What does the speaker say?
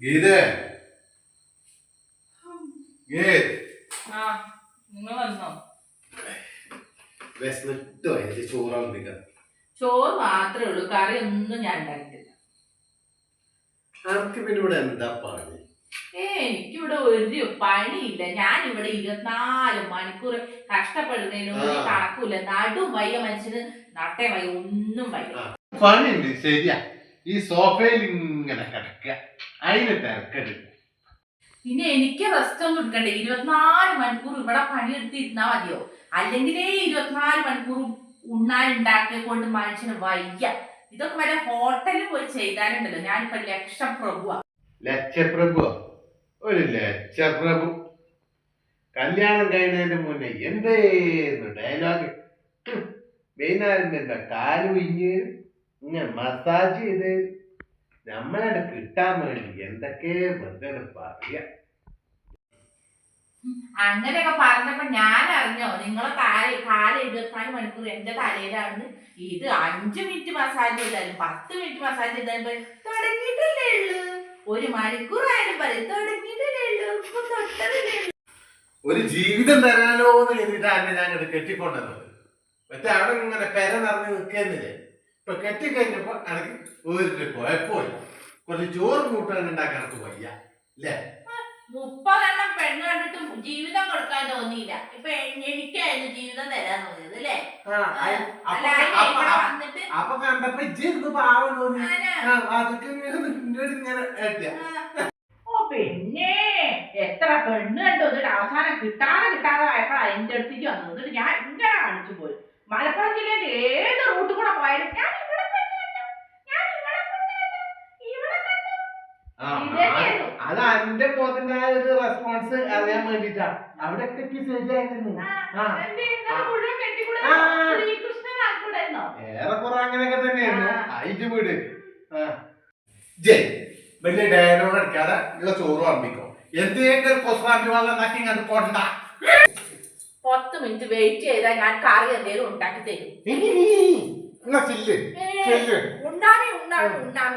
ഗീതേ. ഗീത്. ആ നിങ്ങൾ വന്നോ? വിശന്നിട്ടോ എനിക്ക് ചോറാവുന്നില്ല ചോറ് മാത്രമേ ഉള്ളൂ കറി ഒന്നും ഞാൻ ഉണ്ടാക്കിയിട്ടില്ല. ആർക്ക് പിന്നെ ഇവിടെ എന്താ പണി ഏ എനിക്കിവിടെ ഒരു പണിയില്ല. ഞാൻ ഇവിടെ ഇരുപത്തിനാല് മണിക്കൂർ കഷ്ടപ്പെടുന്നതിനൊന്നും. കണക്കൂല നടും വയ്യ മനുഷ്യന് നട്ടേ വയ്യ ഒന്നും വയ്യ. പണിയുണ്ട് ശരിയാ. ഈ സോഫയിൽ ഇങ്ങനെ കിടക്കുക. അതിന് തിരക്കടില്ല പിന്നെ എനിക്ക് റെസ്റ്റ് ഒന്നും എടുക്കണ്ടേ? ഇരുപത്തിനാല് മണിക്കൂർ ഇവിടെ പണിയെടുത്തിരുന്നാ മതിയോ? അല്ലെങ്കിലേ ഇരുപത്തിനാല് മണിക്കൂർ ഉണ്ണാൻ ഉണ്ടാക്കിയ കൊണ്ട് മനുഷ്യന് വയ്യ. ഇതൊക്കെ വരെ ഹോട്ടലിൽ പോയി ചെയ്താലുണ്ടല്ലോ. ഞാനിപ്പോ ലക്ഷപ്രഭുവാ. ലക്ഷപ്രഭു ഒരു ലക്ഷപ്രഭു. കല്യാണം കഴിഞ്ഞതിന് മുന്നേ എന്തേന്ന് ഡയലോഗ് വൈകുന്നേരം എന്താ കാൽ വിഞ്ഞ് ഇങ്ങനെ മസാജ് ചെയ്ത് നമ്മളവിടെ കിട്ടാൻ വേണ്ടി എന്തൊക്കെ വെറുതെ പറയാ. അങ്ങനെയൊക്കെ പറഞ്ഞപ്പോ ഞാൻ അറിഞ്ഞോ നിങ്ങളെ കാൽ കാൽ ഇരുപത്തിനാല് മണിക്കൂർ എന്റെ തലയിലാണ് ഇത് അഞ്ചു മിനിറ്റ് മസാജ് ചെയ്താലും പത്ത് മിനിറ്റ് മസാജ് ചെയ്താലും തുടങ്ങിയിട്ടല്ലേ ഉള്ളൂ. ഒരു മണിക്കൂർ ആയാലും പറയും തുടങ്ങിയിട്ടല്ലേ ഉള്ളൂ. ഇപ്പൊ തൊട്ടതല്ലേ ഉള്ളൂ." ഒരു ജീവിതം തരാനോന്ന് എന്ന് കരുതിയിട്ടാണ് ഞാൻ അങ്ങോട്ട് കെട്ടിക്കൊണ്ടുവന്നത് മറ്റേ അവിടെ ഇങ്ങനെ പെര നിറഞ്ഞു നിൽക്കുന്നില്ലേ? ഇപ്പൊ കെട്ടിക്കഴിഞ്ഞപ്പോ എനിക്ക് ഒരു കുഴപ്പമില്ല കുറച്ച് ചോറ് കൂട്ടാൻ ഉണ്ടാക്കാൻ എനിക്ക് വയ്യ അല്ലേ? മുപ്പതെണ്ണം പെണ്ണ് കണ്ടിട്ട് ജീവിതം കൊടുക്കാൻ തോന്നിയില്ല. ഇപ്പൊ എനിക്കായിരുന്നു ജീവിതം തരാൻ തോന്നിയത് അല്ലേ? അപ്പൊ കണ്ടപ്പോ ഇജ്ജെന്ത് പാവം തോന്നി? ആ, അതൊക്കെ ഇങ്ങനെ. ഓ പിന്നെ എത്ര പെണ്ണ് കണ്ടു? എന്നിട്ട് അവസാനം കിട്ടാതെ കിട്ടാതെ ആയപ്പോൾ അതിന്റെ അടുത്തേക്ക് വന്നു എന്നിട്ട് ഞാൻ ഇങ്ങനെ കാണിച്ചു പോയി. മലപ്പുറം ജില്ലയിൽ ഏത് കൂടെ പോയാലും ഞാൻ ഇവിടെ ഇവിടെ ഇവിടെ. അത് എന്റെ പോത്തിന്റെ ആ ഒരു റെസ്പോൺസ് അറിയാൻ വേണ്ടിട്ടാ അവിടെ എത്തി ശരിയായിരുന്നു ആ, ആ. എന്തേ ഇങ്ങനെ മുഴുവൻ കെട്ടിക്കൂടെ? ആ. ശ്രീകൃഷ്ണനാക്കൂടായിരുന്നോ ഏറെക്കുറെ അങ്ങനെയൊക്കെ തന്നെയായിരുന്നു. അയച്ചു വീട്. ജയ്. വലിയ ഡയലോഗ് അടിക്കാതെ ഉള്ള ചോറ് വർമ്മിക്കോ എന്തെങ്കിലും കൊസ്വാമി വന്ന നക്കി കണ്ട് കൊണ്ട പത്ത് മിനിറ്റ് വെയിറ്റ് ചെയ്താൽ ഞാൻ കറി എന്തെങ്കിലും ഉണ്ടാക്കി തരും. నా చెల్లి ఉన్నాను ఉన్నాను ఉన్నాను